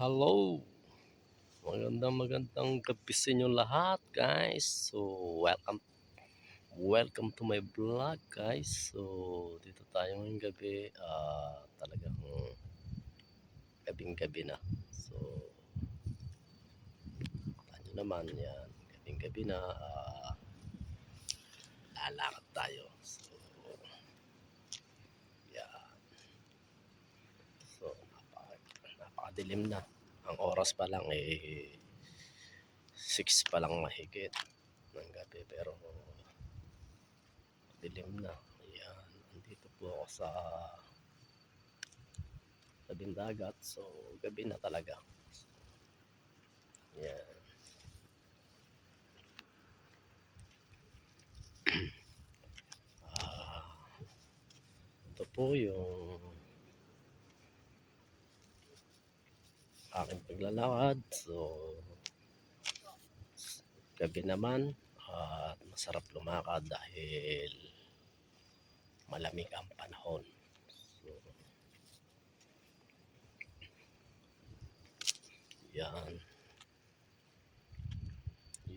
Hello! Magandang magandang gabi sa inyo lahat guys. So welcome welcome to my vlog guys. So dito tayo ngayong gabi ah talagang gabing gabi na. So ano naman yan gabing gabi na ah, lalakad tayo. So yan. So napaka, napakadilim na. Ang oras pa lang eh 6 pa lang mahigit ng gabi. Pero dilim na. Ayan andito po ako sa tabing dagat. So gabi na talaga. Ayan. Ah, ito po yung aking paglalakad. So, gabi naman at masarap lumakad dahil malamig ang panahon. So, yan.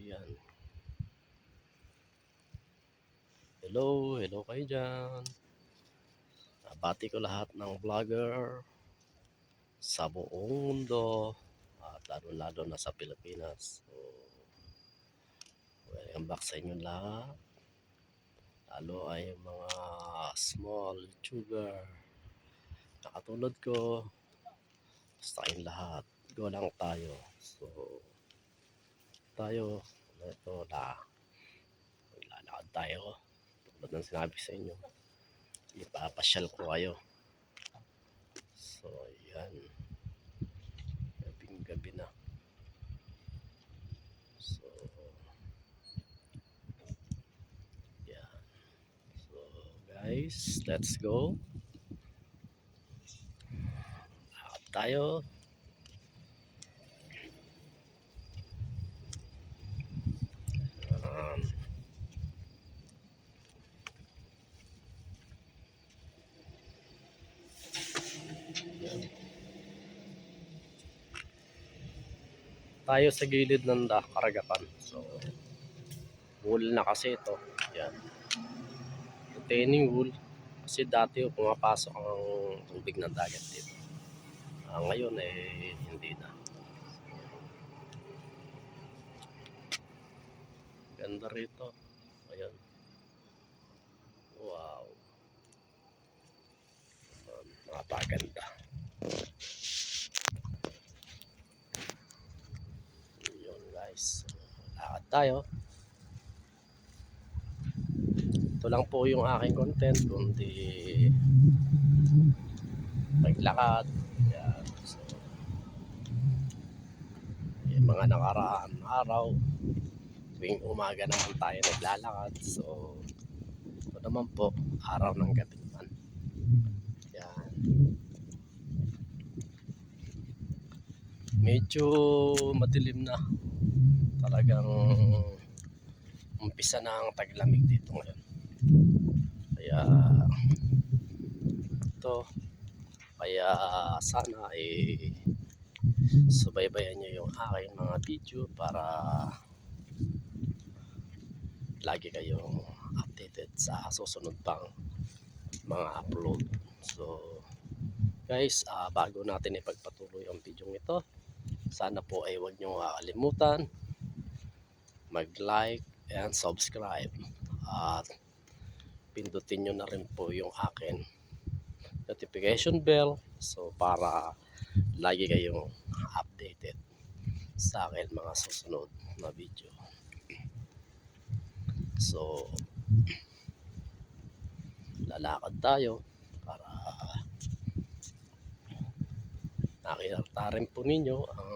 Yan. Hello, hello kayo dyan. Bati ko lahat ng vlogger sa buong mundo lalo-lalo na sa Pilipinas. So, welcome back sa inyo lahat. Lalo ay mga small YouTuber na katulad ko. Basta kayong lahat. Go lang tayo. So, tayo. Ito na. Maglalakad tayo. Tulad ng sinabi sa inyo. Ipapasyal ko kayo. So, yan. Gabing gabi na. So, yan. So, guys, let's go. Lakad tayo. Um, tayo sa gilid ng karagapan. So, wool na kasi ito. Yan. Retaining wool. Kasi dati oh, pumapasok ang tubig ng dagat dito. Ah, ngayon eh, hindi na. Ganda rito. Ayan. Wow. Napaganda. Yun guys. Lakad tayo. Ito lang po yung aking content kundi maglakad. So, yung mga nakaraan araw tuwing umaga naman tayo naglalakad. So, ito naman po araw ng gabi naman. Yan. Medyo madilim na. Talagang umpisa na ang taglamig dito ngayon. Kaya ito kaya sana eh subaybayan nyo yung aking mga video para lagi kayong updated sa susunod pang mga upload. So guys, ah, bago natin ipagpatuloy ang video ito, sana po ay huwag nyo kakalimutan mag-like and subscribe at pindutin nyo na rin po yung akin notification bell. So para lagi kayong updated sa akin mga susunod na video. So lalakad tayo para nakita rin po ninyo ang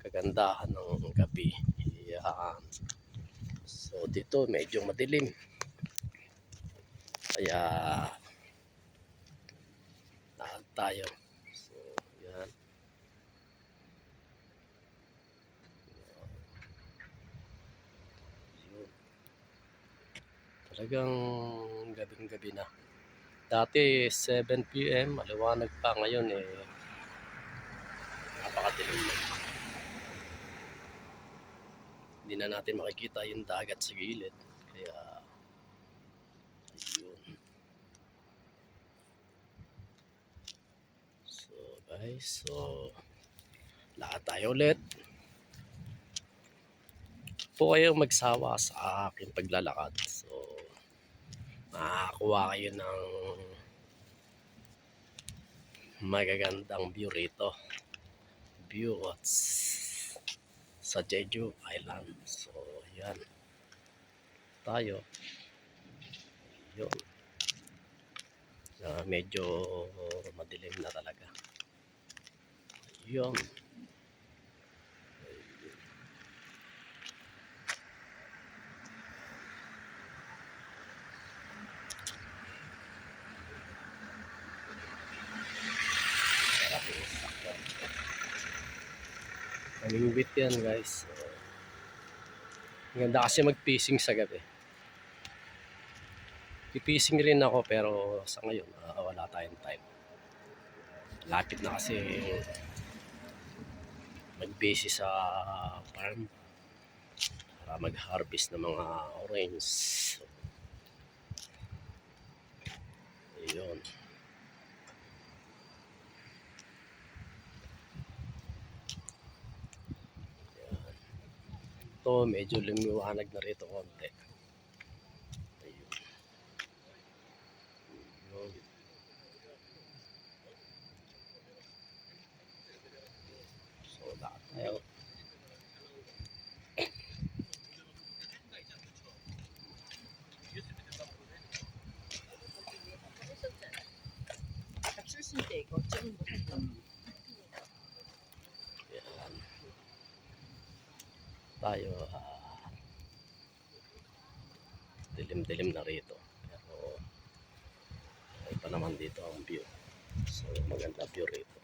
kagandahan ng gabi. Yan. So dito medyo madilim kaya lakad tayo so yan Yun. talagang gabing gabi na dati 7pm maliwanag pa ngayon eh napakadilim na. Hindi na natin makikita yung dagat sa gilid. Kaya, ayun. So, guys, so, lakad tayo ulit. Po kayo magsawa sa akin paglalakad. So, makakakuha kayo ng magagandang view rito. View at sa Jeju Island. So, yan. Tayo. Yun. Ah, medyo madilim na talaga. Yun. Namingwit yan guys. Ganda kasi mag-fishing sa gabi. Pipising rin ako pero sa ngayon ah, wala tayong time. Lapit na kasi mag-busy sa farm para mag-harvest ng mga orange. So, ayun. Ito medyo lumiwanag na rito konti. Ayun. Ayun. So, lakad tayo. Yan. Tayo, ah, dilim-dilim na rito. Pero, pa naman dito ang view. So, maganda view rito.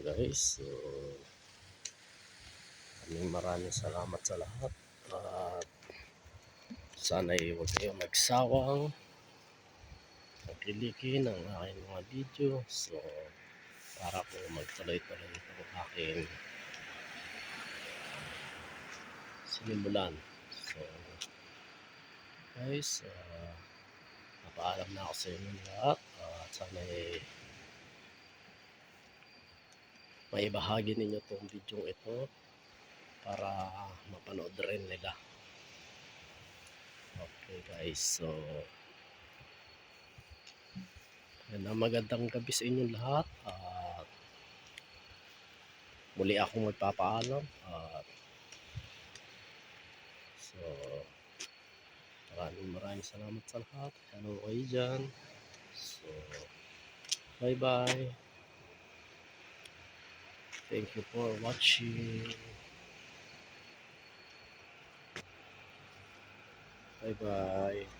Guys, so maraming maraming salamat sa lahat. At sana'y huwag kayong magsawang naglilikin ang aking mga video. So, para po magtuloy-tuloy ito ang aking sinimulan. So, guys, uh, napaalam na ako sa inyo lahat. Uh, at sana'y maibahagi ninyo itong video ito para mapanood rin nila. Okay guys, so magandang magandang gabi sa inyong lahat at muli akong magpapaalam at so maraming maraming salamat sa lahat. Hello kayo dyan. So, bye bye. Thank you for watching. Bye bye.